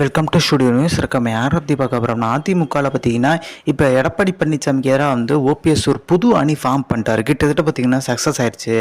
Welcome to studio news இருக்கம் யார் பற்றி பார்க்க போகிறோம்னா அதிமுகவில் பார்த்தீங்கன்னா இப்போ எடப்பாடி பழனிசாமிக்கு எதிராக வந்து ஓபிஎஸ் ஒரு புது அணி ஃபார்ம் பண்ணிட்டாரு. கிட்டத்தட்ட பார்த்தீங்கன்னா சக்ஸஸ் ஆயிடுச்சு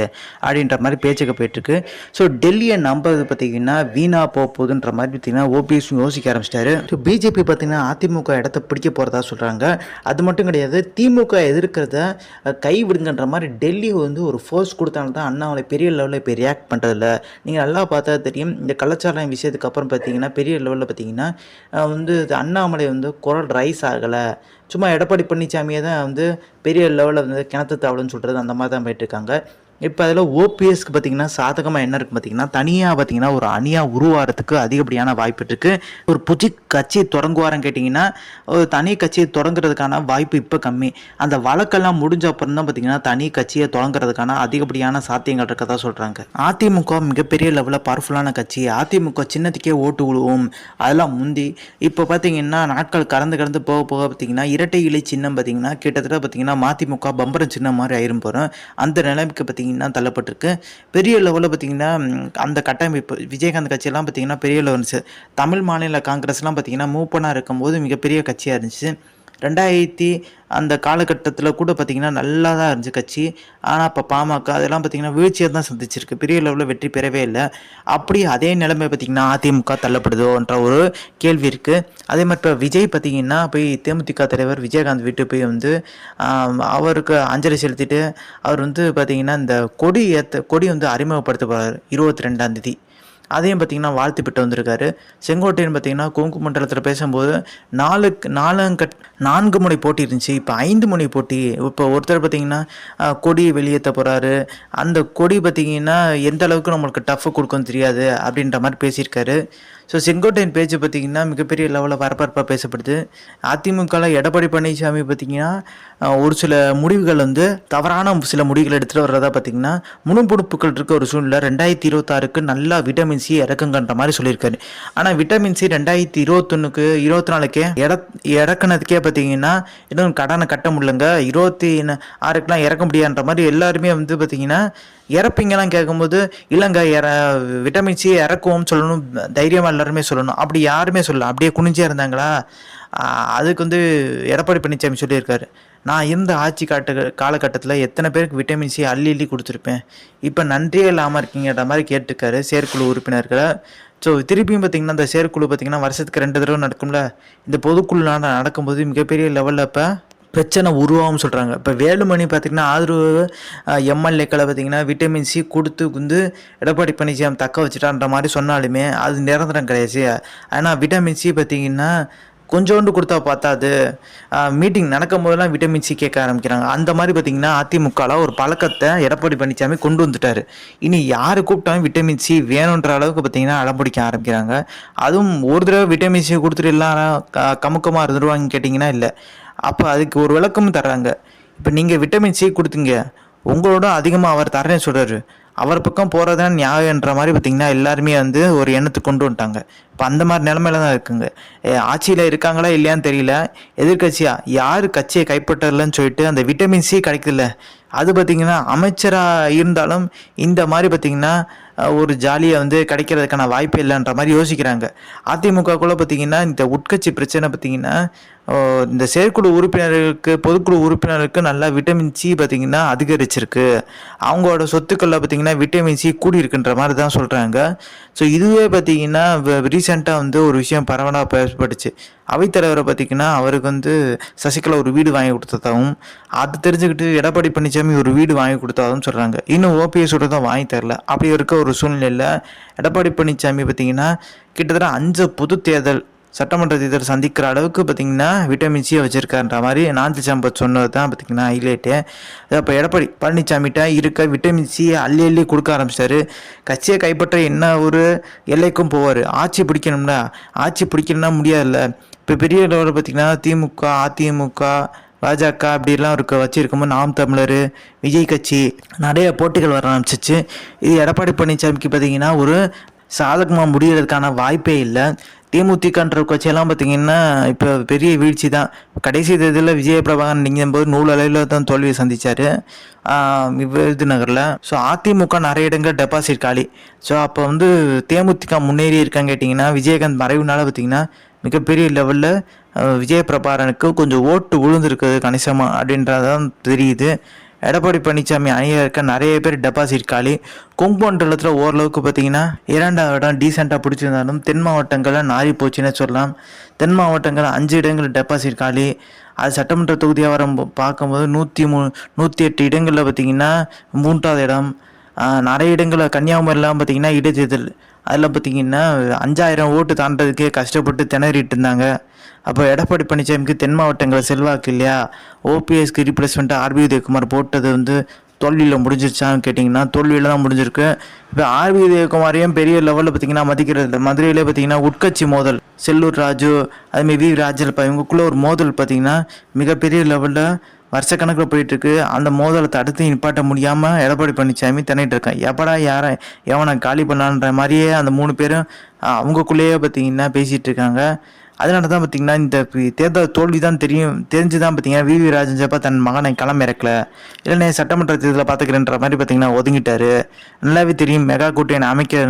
அப்படின்ற மாதிரி பேச்சுக்கு போயிட்டுருக்கு. ஸோ டெல்லியை நம்புறது பார்த்தீங்கன்னா வீணாக போக போகுதுன்ற மாதிரி பார்த்தீங்கன்னா ஓபிஎஸ் யோசிக்க ஆரம்பிச்சிட்டாரு. ஸோ பிஜேபி பார்த்தீங்கன்னா அதிமுக இடத்த பிடிக்க போகிறதா சொல்கிறாங்க அது மட்டும் கிடையாது திமுக எதிர்க்கிறத கைவிடுங்கன்ற கை விடுங்கன்ற மாதிரி டெல்லி வந்து ஒரு ஃபோர்ஸ் கொடுத்தாலும் தான் அண்ணாமலை பெரிய லெவலில் இப்போ ரியாக்ட் பண்ணுறதில்ல நீங்கள் நல்லா பார்த்தா தெரியும் இந்த கலாச்சாரம் விஷயத்துக்கு அப்புறம் பார்த்தீங்கன்னா பெரிய லெவலில் பார்த்தீங்கன்னா பார்த்தீங்கன்னா வந்து இது அண்ணாமலை வந்து குரல் ரைஸ் ஆகலை. சும்மா எடப்பாடி பழனிசாமியை தான் வந்து பெரிய லெவலில் வந்து கிணத்து தாவலுன்னு சொல்கிறது அந்த மாதிரி தான் போயிட்டுருக்காங்க இப்போ அதில் ஓபிஎஸ்க்கு பார்த்தீங்கன்னா சாதகமாக என்ன இருக்குது பார்த்தீங்கன்னா தனியாக பார்த்தீங்கன்னா ஒரு அணியாக உருவாகிறதுக்கு அதிகப்படியான வாய்ப்பு இருக்குது ஒரு புது கட்சியை தொடங்குவாரன்னு கேட்டிங்கன்னா ஒரு தனி கட்சியை தொடங்குறதுக்கான வாய்ப்பு இப்போ கம்மி. அந்த வழக்கெல்லாம் முடிஞ்ச அப்புறம் தான் பார்த்தீங்கன்னா தனி கட்சியை தொடங்குறதுக்கான அதிகப்படியான சாத்தியங்கள் இருக்கதா சொல்கிறாங்க அதிமுக மிகப்பெரிய லெவலில் பவர்ஃபுல்லான கட்சி. அதிமுக சின்னத்துக்கே ஓட்டு விழுவோம். அதெல்லாம் முந்தி. இப்போ பார்த்தீங்கன்னா நாட்கள் கறந்து கடந்து போக போக பார்த்தீங்கன்னா இரட்டை இலை சின்னம் பார்த்தீங்கன்னா கிட்டத்தட்ட பார்த்தீங்கன்னா மதிமுக பம்பரம் சின்னம் மாதிரி ஆயிரும் போகிறோம் அந்த நிலைமைக்கு பார்த்தீங்கன்னா தள்ளப்பட்டிருக்கு. பெரிய லெவலில் பார்த்தீங்கன்னா அந்த கட்டமைப்பு விஜயகாந்த் கட்சியெல்லாம் பார்த்தீங்கன்னா பெரிய லெவல் இருந்துச்சு. தமிழ் மாநில காங்கிரஸ்லாம் பார்த்திங்கன்னா மூவ் இருக்கும்போது மிகப்பெரிய கட்சியாக இருந்துச்சு. ரெண்டாயிரத்தி அந்த காலகட்டத்தில் கூட பார்த்திங்கன்னா நல்லா தான் இருந்துச்சு கட்சி. ஆனால் இப்போ பாமக அதெல்லாம் பார்த்திங்கன்னா வீழ்ச்சியை தான் சந்திச்சிருக்கு. பெரிய லெவலில் வெற்றி பெறவே இல்லை. அப்படி அதே நிலைமை பார்த்திங்கன்னா அதிமுக தள்ளப்படுதோன்ற ஒரு கேள்வி இருக்குது அதே மாதிரி இப்போ விஜய் பார்த்திங்கன்னா போய் தேமுதிக தலைவர் விஜயகாந்த் வீட்டு போய் வந்து அவருக்கு அஞ்சலி செலுத்திட்டு அவர் வந்து பார்த்திங்கன்னா இந்த கொடி ஏற்ற கொடி வந்து அறிமுகப்படுத்த போகிறார் இருபத்தி ரெண்டாம் தேதி. அதையும் பார்த்தீங்கன்னா வாழ்த்து பெற்று வந்திருக்காரு. செங்கோட்டையன் பார்த்தீங்கன்னா கொங்கு மண்டலத்தில் பேசும்போது நாலு நாலங்கட் நான்கு முனை போட்டி இருந்துச்சு. இப்போ ஐந்து முனை போட்டி. இப்போ ஒருத்தர் பார்த்தீங்கன்னா கொடி வெளியேற்ற போகிறாரு அந்த கொடி பார்த்தீங்கன்னா எந்த அளவுக்கு நம்மளுக்கு டஃப் கொடுக்கும்னு தெரியாது அப்படின்ற மாதிரி பேசியிருக்காரு. ஸோ செங்கோட்டையன் பேச்சு பார்த்திங்கன்னா மிகப்பெரிய லெவலில் பரபரப்பாக பேசப்படுது. அதிமுகவில் எடப்பாடி பழனிசாமி பார்த்திங்கன்னா ஒரு சில முடிவுகள் வந்து தவறான சில முடிவுகள் எடுத்துகிட்டு வர்றதா பார்த்தீங்கன்னா முணுப்புடுப்புகள் இருக்க ஒரு சூழ்நிலை. ரெண்டாயிரத்தி இருபத்தாறுக்கு நல்லா விட்டமின் சி இறக்குங்கன்ற மாதிரி சொல்லியிருக்காரு. ஆனால் விட்டமின் சி ரெண்டாயிரத்தி இருபத்தொன்னுக்கு இருபத்தி நாலுக்கே இட இறக்குனதுக்கே பார்த்தீங்கன்னா இன்னும் கடனை கட்ட முடியலங்க. இருபத்தி ஆறுக்கெலாம் இறக்க முடியாதுன்ற மாதிரி எல்லாருமே வந்து பார்த்தீங்கன்னா இறப்பீங்கலாம் கேட்கும்போது இல்லைங்க இற விட்டமின் சி இறக்குவோம்னு சொல்லணும் தைரியமாக எல்லாருமே சொல்லணும். அப்படி யாருமே சொல்லல. அப்படியே குனிஞ்சே இருந்தாங்களா? அதுக்கு வந்து எடப்பாடி பழனிசாமி சொல்லியிருக்காரு. நான் இருந்த ஆட்சி காட்டு காலகட்டத்தில் எத்தனை பேருக்கு விட்டமின் சி அள்ளி அள்ளி கொடுத்துருப்பேன்? இப்போ நன்றியே இல்லாமல் இருக்கீங்கன்ற மாதிரி கேட்டிருக்காரு செயற்குழு உறுப்பினர்களை. ஸோ திருப்பியும் பார்த்திங்கன்னா இந்த செயற்குழு பார்த்தீங்கன்னா வருஷத்துக்கு ரெண்டு தடவை நடக்கும்ல? இந்த பொதுக்குழு நடக்கும்போது மிகப்பெரிய லெவலில் இப்போ பிரச்சனை உருவாகும் சொல்கிறாங்க இப்போ வேலுமணி பார்த்திங்கன்னா ஆதரவு எம்எல்ஏக்களை பார்த்திங்கன்னா விட்டமின் சி கொடுத்து வந்து எடப்பாடி பழனிசாமி தக்க வச்சுட்டான்ற மாதிரி சொன்னாலுமே அது நிரந்தரம் கிடையாது. ஆனால் விட்டமின் சி பார்த்திங்கன்னா கொஞ்சோண்டு கொடுத்தா பார்த்தாது மீட்டிங் நடக்கும் போதெல்லாம் விட்டமின் சி கேட்க ஆரம்பிக்கிறாங்க. அந்த மாதிரி பார்த்தீங்கன்னா அதிமுகவில் ஒரு பழக்கத்தை எடப்பாடி பழனிசாமி கொண்டு வந்துட்டார். இனி யார் கூப்பிட்டாலும் விட்டமின் சி வேணுன்ற அளவுக்கு பார்த்தீங்கன்னா அடம்பிடிக்க ஆரம்பிக்கிறாங்க. அதுவும் ஒரு தடவை விட்டமின் சி கொடுத்துட்டு எல்லாம் க கமுக்கமாக இருந்துருவாங்கன்னு கேட்டிங்கன்னா இல்லை. அப்போ அதுக்கு ஒரு விளக்கமும் தர்றாங்க. இப்போ நீங்கள் விட்டமின் சி கொடுத்தீங்க. உங்களோட அதிகமாக அவர் தரேன்னு சொல்கிறாரு அவர் பக்கம் போகிறதான் நியாயன்ற மாதிரி பார்த்தீங்கன்னா எல்லாருமே வந்து ஒரு எண்ணத்தை கொண்டு வந்துட்டாங்க. இப்போ அந்த மாதிரி நிலமையில தான் இருக்குங்க. ஆட்சியில் இருக்காங்களா இல்லையான்னு தெரியல. எதிர்க்கட்சியா? யார் கட்சியை கைப்பற்றலன்னு சொல்லிட்டு அந்த விட்டமின் சி கிடைக்கல. அது பார்த்தீங்கன்னா அமைச்சராக இருந்தாலும் இந்த மாதிரி பார்த்தீங்கன்னா ஒரு ஜாலியை வந்து கிடைக்கிறதுக்கான வாய்ப்பு இல்லைன்ற மாதிரி யோசிக்கிறாங்க. அதிமுகக்குள்ளே பார்த்தீங்கன்னா இந்த உட்கட்சி பிரச்சனை பார்த்திங்கன்னா இந்த செயற்குழு உறுப்பினர்களுக்கு பொதுக்குழு உறுப்பினருக்கு நல்லா விட்டமின் சி பார்த்தீங்கன்னா அதிகரிச்சிருக்கு. அவங்களோட சொத்துக்களில் பார்த்திங்கன்னா விட்டமின் சி கூடி இருக்குன்ற மாதிரி தான் சொல்கிறாங்க ஸோ இதுவே பார்த்திங்கன்னா ரீசெண்டாக வந்து ஒரு விஷயம் பரவலாக பேசப்பட்டுச்சு. அவைத்தலைவரை பார்த்திங்கன்னா அவருக்கு வந்து சசிகலா ஒரு வீடு வாங்கி கொடுத்ததாகவும் அது தெரிஞ்சுக்கிட்டு எடப்பாடி பழனிசாமி ஒரு வீடு வாங்கி கொடுத்ததாகவும் சொல்கிறாங்க இன்னும் ஓபிஎஸோட தான் வாங்கி தரல. அப்படி இருக்க ஒரு சூழ்நிலையில் எடப்பாடி பழனிசாமி பார்த்தீங்கன்னா கிட்டத்தட்ட அஞ்சு பொது தேர்தல் சட்டமன்ற தேர்தல் சந்திக்கிற அளவுக்கு பார்த்தீங்கன்னா விட்டமின் சியை வச்சுருக்காருன்ற மாதிரி நாந்தி சம்பத் சொன்னது தான் பார்த்தீங்கன்னா ஹைலைட்டு அப்போ எடப்பாடி பழனிசாமிகிட்ட இருக்க விட்டமின் சியை அள்ளி அள்ளி கொடுக்க ஆரம்பிச்சிட்டாரு. கட்சியை கைப்பற்ற என்ன ஒரு எல்லைக்கும் போவார். ஆட்சி பிடிக்கணும்னா ஆட்சி பிடிக்கணும்னா முடியாதுல்ல. இப்போ பெரிய லெவலில் பார்த்தீங்கன்னா திமுக அதிமுக பாஜக அப்படிலாம் இருக்க வச்சுருக்கும்போது நாம் தமிழர் விஜய் கட்சி நிறைய போட்டிகள் வர ஆரம்பிச்சிச்சு. இது எடப்பாடி பழனிசாமிக்கு பார்த்தீங்கன்னா ஒரு சாதகமாக முடிகிறதுக்கான வாய்ப்பே இல்லை. தேமுதிகன்ற கட்சியெல்லாம் பார்த்தீங்கன்னா இப்போ பெரிய வீழ்ச்சி தான் கடைசி இதில் விஜய பிரபாகரன் நீங்கும் போது நூல் அளவில் தான் தோல்வியை சந்திச்சார். விருதுநகரில் ஸோ அதிமுக நிறைய இடங்கள் டெபாசிட் காலி. ஸோ அப்போ வந்து தேமுதிக முன்னேறி இருக்கான்னு கேட்டிங்கன்னா விஜயகாந்த் மறைவுனால பார்த்தீங்கன்னா மிகப்பெரிய லெவலில் விஜய பிரபாகரனுக்கு கொஞ்சம் ஓட்டு விழுந்திருக்குது கணிசமாக அப்படின்றதான் தெரியுது. எடப்பாடி பழனிசாமி அணியில் இருக்க நிறைய பேர் டெபாசிட் காலி கொங்கு ஓரளவுக்கு பார்த்தீங்கன்னா இரண்டாவது இடம் டீசெண்டாக பிடிச்சிருந்தாலும் தென் மாவட்டங்களில் நாரி போச்சுன்னு சொல்லலாம். தென் மாவட்டங்களில் அஞ்சு இடங்கள் டெபாசிட் காலி அது சட்டமன்ற தொகுதியாக வர பார்க்கும்போது நூற்றி மூ நூற்றி எட்டு இடங்களில் பார்த்தீங்கன்னா மூன்றாவது இடம். நிறைய இடங்களில் கன்னியாகுமரிலாம் பார்த்தீங்கன்னா இடைத்தேர்தல் அதில் பார்த்தீங்கன்னா அஞ்சாயிரம் ஓட்டு தாண்டதுக்கே கஷ்டப்பட்டு திணறிட்டு இருந்தாங்க அப்போ எடப்பாடி பழனிசாமிக்கு தென் மாவட்டங்களில் செல்வாக்கு இல்லையா? ஓபிஎஸ்க்கு ரீப்ளேஸ்மெண்ட்டாக ஆர்பி உதயகுமார் போட்டது வந்து தோல்வியில் முடிஞ்சிருச்சான்னு கேட்டிங்கன்னா தோல்வியில் தான் முடிஞ்சிருக்கு. இப்போ ஆர்வி உதயகுமாரையும் பெரிய லெவலில் பார்த்தீங்கன்னா மதிக்கிறது மதுரையிலே பார்த்தீங்கன்னா உட்கட்சி மோதல் செல்லூர் ராஜு அதுமாரி வி. ராஜல்பா இவங்களுக்குள்ள ஒரு மோதல் பார்த்தீங்கன்னா மிகப்பெரிய லெவலில் வருஷக்கணக்கில் போயிட்டுருக்கு. அந்த மோதலை தடுத்து நிப்பாட்ட முடியாமல் எடப்பாடி பழனிசாமி திணறிட்டு இருக்கான் எப்படா யாரை எவனை காலி பண்ணலான்ற மாதிரியே அந்த மூணு பேரும் அவங்கக்குள்ளேயே பார்த்தீங்கன்னா பேசிகிட்டு இருக்காங்க. அதனால தான் பார்த்தீங்கன்னா இந்த தேர்தல் தோல்வி தான் தெரியும் தெரிஞ்சு தான் பார்த்தீங்கன்னா விவி ராஜன் ஜப்பா தன் மகனை களம் இறக்கல. இல்லைண்ணே சட்டமன்ற தேர்தலில் பார்த்துக்கிறேன்ற மாதிரி பார்த்தீங்கன்னா ஒதுங்கிட்டாரு. நல்லாவே தெரியும் மெகா கூட்டணி அமைக்க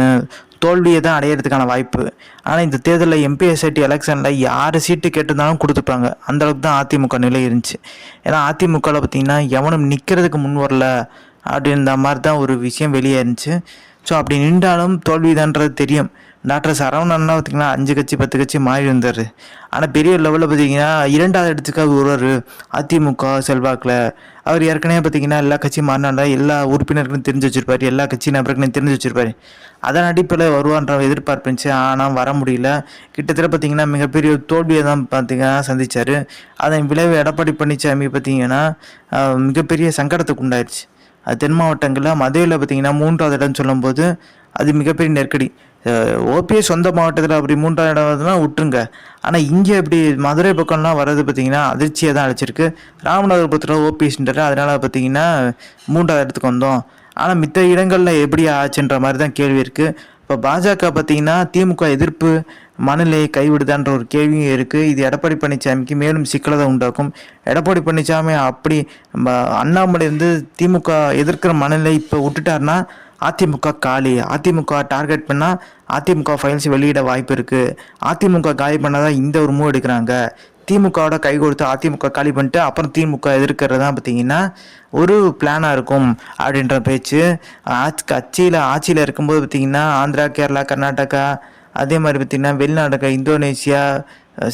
தோல்வியை தான் அடையிறதுக்கான வாய்ப்பு. ஆனால் இந்த தேர்தலில் எம்பிஎஸ்ஐடி எலெக்ஷனில் யார் சீட்டு கேட்டிருந்தாலும் கொடுத்துப்பாங்க அந்தளவுக்கு தான் அதிமுக நிலை இருந்துச்சு. ஏன்னா அதிமுகவில் பார்த்தீங்கன்னா எவனும் நிற்கிறதுக்கு முன் வரல அப்படின்ற மாதிரி தான் ஒரு விஷயம் வெளியே இருந்துச்சு. ஸோ அப்படி நின்றாலும் தோல்விதான்றது தெரியும். டாக்டர் சரவணன்னா பார்த்தீங்கன்னா அஞ்சு கட்சி பத்து கட்சி மாறி வந்தார் ஆனால் பெரிய லெவலில் பார்த்தீங்கன்னா இரண்டாவது இடத்துக்கு அவர் வருவார். அதிமுக செல்வாக்கில். அவர் ஏற்கனவே பார்த்தீங்கன்னா எல்லா கட்சியும் மாறினால எல்லா உறுப்பினர்களும் தெரிஞ்சு வச்சுருப்பார். எல்லா கட்சி நபர்களும் தெரிஞ்சு வச்சிருப்பாரு. அதன் அடிப்படையில் வருவான்ற எதிர்பார்ப்பு இருந்துச்சு. ஆனால் வர முடியல. கிட்டத்தட்ட பார்த்தீங்கன்னா மிகப்பெரிய தோல்வியை தான் பார்த்தீங்கன்னா சந்திச்சார். அதன் விளைவு எடப்பாடி பழனிசாமி பார்த்தீங்கன்னா மிகப்பெரிய சங்கடத்துக்கு உண்டாயிடுச்சு அது தென் மாவட்டங்களில் மதுரையில் பார்த்தீங்கன்னா மூன்றாவது இடம் சொல்லும்போது அது மிகப்பெரிய நெருக்கடி. ஓபிஎஸ் சொந்த மாவட்டத்தில் அப்படி மூன்றாவது இடம் வருதுன்னா விட்டுருங்க. ஆனால் இங்கே இப்படி மதுரை பக்கம்லாம் வர்றது பார்த்தீங்கன்னா அதிர்ச்சியை தான் அழைச்சிருக்கு ராமநாதபுரத்தில் ஓபிஎஸ்ன்றது அதனால் பார்த்தீங்கன்னா மூன்றாவது இடத்துக்கு வந்தோம். ஆனால் மித்த இடங்களில் எப்படி ஆச்சுன்ற மாதிரி தான் கேள்வி இருக்குது இப்போ பாஜக பார்த்தீங்கன்னா திமுக எதிர்ப்பு மனநிலையை கைவிடுதான்ற ஒரு கேள்வியும் இருக்குது இது எடப்பாடி பழனிசாமிக்கு மேலும் சிக்கலை தான் உண்டாக்கும். எடப்பாடி பழனிசாமி அப்படி நம்ம அண்ணாமலை வந்து திமுக எதிர்க்கிற மனநிலை இப்போ விட்டுட்டாருன்னா அதிமுக காலி. அதிமுக டார்கெட் பண்ணால் அதிமுக ஃபைல்ஸ் வெளியிட வாய்ப்பு இருக்குது அதிமுக காலி பண்ணாதான் இந்த ஒரு மூவ் எடுக்கிறாங்க. திமுகவோட கை கொடுத்து அதிமுக காலி பண்ணிட்டு அப்புறம் திமுக எதிர்க்கிறது தான் பார்த்தீங்கன்னா ஒரு பிளானாக இருக்கும் அப்படின்ற பேச்சு. ஆட்சி கட்சியில் ஆட்சியில் இருக்கும்போது பார்த்தீங்கன்னா ஆந்திரா கேரளா கர்நாடகா அதே மாதிரி பார்த்தீங்கன்னா வெளிநாடுக இந்தோனேஷியா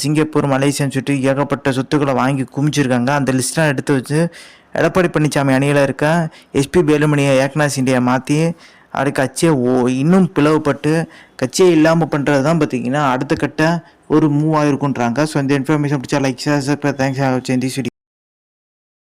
சிங்கப்பூர் மலேசியான்னு சொல்லிட்டு ஏகப்பட்ட சொத்துக்களை வாங்கி குமிச்சிருக்காங்க அந்த லிஸ்ட்லாம் எடுத்து வச்சு எடப்பாடி பழனிசாமி அணியில் இருக்க எஸ்பி வேலுமணியை ஏக்நாத் சிண்டியை மாற்றி அப்படி கட்சியை ஓ இன்னும் பிளவுபட்டு கட்சியை இல்லாமல் பண்ணுறது தான் பார்த்தீங்கன்னா அடுத்த கட்ட ஒரு மூவ் ஆகிருக்குன்றாங்க ஸோ இந்த இன்ஃபர்மேஷன் பிடிச்சா லைக் சார் தேங்க்ஸ் இந்த வீடியோ